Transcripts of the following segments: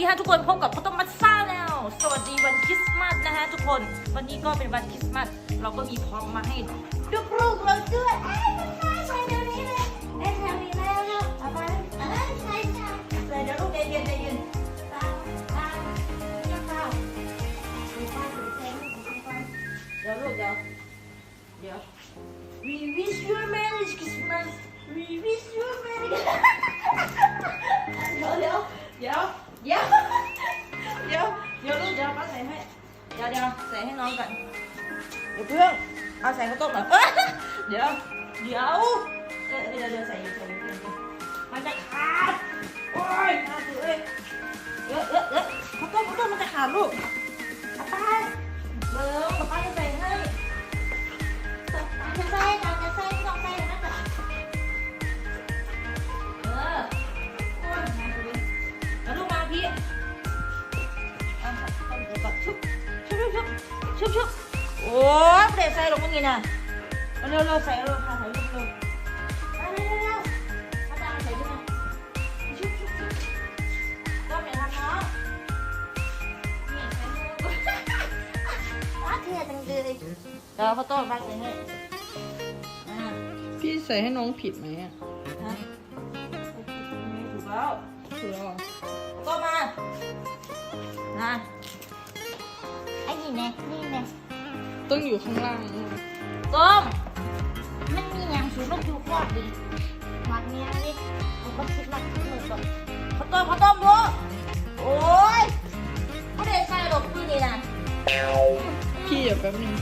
ดีฮะทุกคนพบกับข้าวต้มมัทซ่าแล้ว สวัสดีวันคริสต์มาสนะฮะทุกคน วันนี้ก็เป็นวันคริสต์มาสเราก็มีพร้อมมาให้ลูกๆเราด้วยเอ้ยมันมาใช่เดี๋ยวนี้เลยเอ้ยแถวนี้แล้วลูกเอาไปเอ้ยใช่ใช่เลยเดี๋ยวลูกใจเย็นใจเย็นตามตามเจ้าข้าวดูป้าดูเซ็งดูป้าเดี๋ยวลูกเดี๋ยวเดี๋ยว We wish you a Merry Christmas We wish you a Merry เดี๋ยวเดี๋ยวเดี๋ยว เดี๋ยวเดี๋ยวเดี๋ยวลูกเดี๋ยวป้าใส่ให้ เดี๋ยวเดี๋ยวใส่ให้น้องก่อนเดี๋ยวเพื่อนเอาใส่ข้าวต้มก่อนเอ้ยเดี๋ยวเดี๋ยวเออเดี๋ยวเดี๋ยวใส่อยู่ใส่อยู่ใส่อยู่มันจะขาดโอ้ยน่าถือเลยเออเออเออข้าวต้มข้าวต้มมันจะขาดลูกเอาไปเบิ้งป้าจะใส่ให้ใส่ใส่ ชุบชุบโอ้ยเปรตใส่ลงเมื่อกี้น่ะเอาเร็วเร็วใส่เร็วค่ะใส่เร็วเร็วเอาเร็วเร็วเร็วเอาตามมาใส่ด้วยนะชุบชุบชุบต้นอย่าทำน้องนี่ใส่มือว้าเท่จังเลยเดี๋ยวเขาต้มมาใส่ให้อ่าพี่ใส่ให้น้องผิดไหมอะฮะถูกแล้วถูกแล้วเหรอก็มานะไอ้นี่แน่นี่แน่ ต้องอยู่ข้างล่างนู่นก้มมันมีอย่างสูงมันอยู่ขวดดิมัดเนี้ยนี่ผมก็คิดมาขึ้นมือก่อนข้าวต้มข้าวต้มดูโอ้ยไม่ได้ใส่หรอกพี่นี่นะพี่เดี๋ยวแป๊บนึง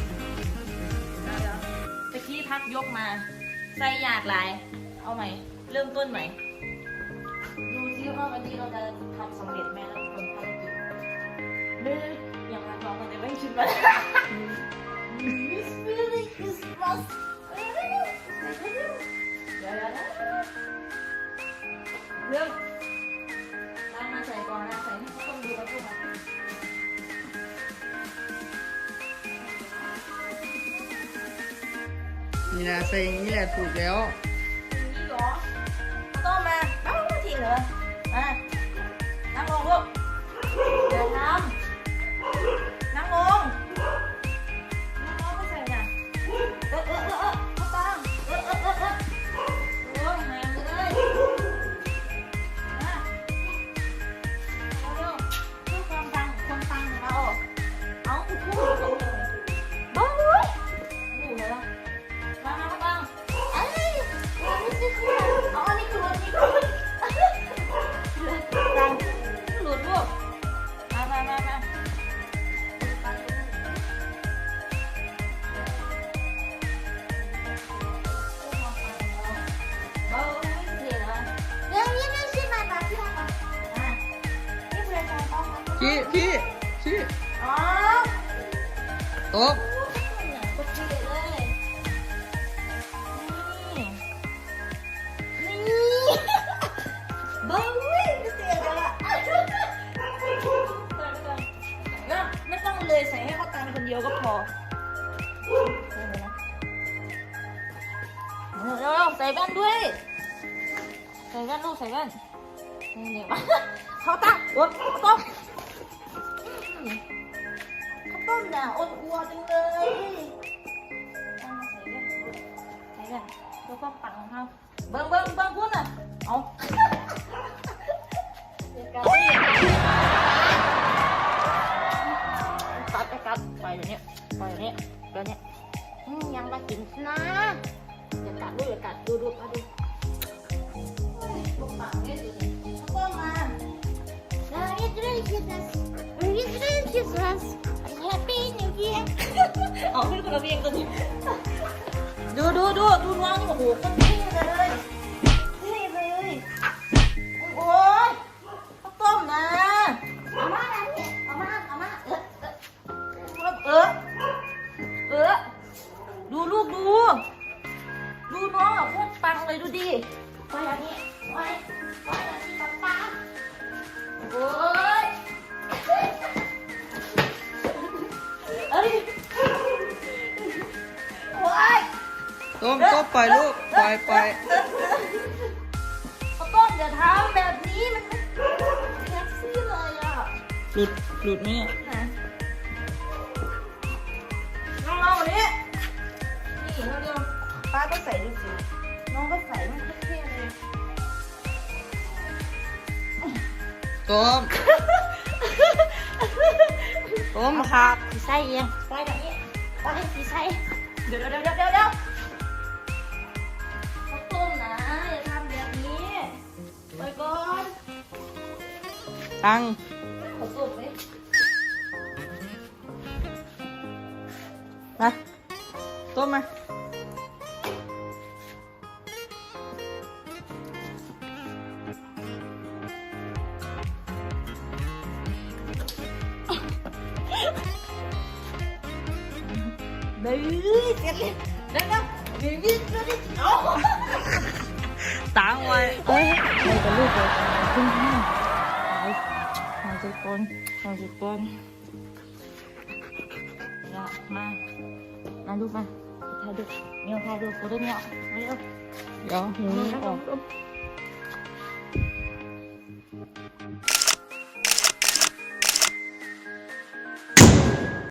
ตะกี้พักยกมาใส่อยากหลาย เอาใหม่ เริ่มต้นใหม่ ดูซิว่าวันนี้เราจะทำสำเร็จไหมแล้วคนภารกิจเฮ้ยอย่างไรน้องมันจะไม่คิดว่า It's really Christmas เดี๋ยวเดี๋ยวเดี๋ยวเรื่องล้างมาใส่ก่อนนะใส่ให้เขาต้อง พี่พี่พี่โต๊ะไม่ต้องเลยใส่ให้เขาตังคนเดียวก็พอเร็วๆใส่แว่นด้วย ใส่แว่นลูกใส่แว่นนี่นี่มาเขาตั้งโอ๊ยเขาต้ม ข้าวต้มน่ะอ้วนอัวจังเลยเอามาใส่แว่นลูกใส่แว่นแล้วก็ปังของเขาเบิ้งเบิ้งเบิ้งพุ่นอะเอาเดี๋ยวกันตัดไปกัดไปอย่างเนี้ยไปอย่างเนี้ยไปอย่างเนี้ยอืมยังมากินนะอย่ากัดลูกอย่ากัดดูดูมาดู Merry Christmas. Merry Christmas. Happy New Year. เอาให้คนละเพียงตัวนี้ดูดูดูดูน้องนี่โอ้โหคนเท่เลยเท่เลยโอ้ยข้าวต้มนะเอามานะพี่เอามาเอามาเออเออเออดูลูกดู ดูน้องอะโคตรปังเลยดูดิไปอันนี้ไปไปอันนี้ปังปังโอ้ย โต๊ะโต๊ะปล่อยลูกปล่อยปล่อยข้าวต้มอย่าทำแบบนี้มันไม่แท็กซี่เลยอะหลุดหลุดไหมเนี่ยฮะน้องๆวันนี้นี่เร็วๆป้าก็ใส่ดูสิน้องก็ใส่มันเท่ๆเลยต้มต้มครับสีใส่เองใส่แบบนี้ไปสีใส่เดี๋ยวเดี๋ยวเดี๋ยวเดี๋ยวเดี๋ยว ไปก่อนตังข้าวต้มเลยมา ต้มมาเฮ้ยเสร็จเลยเดี๋ยวเดี๋ยวเดี๋ยวเดี๋ยวเดี๋ยวเดี๋ยวเอาตังไว้เฮ้ยไปกับลูกไปขึ้นห้างไปมาจุดก่อนมาจุดก่อนอย่ามามาดูมาถ่ายดูเมียถ่ายดูกูด้เมียวมาเร็วเดี๋ยวหิวเมียวออออกก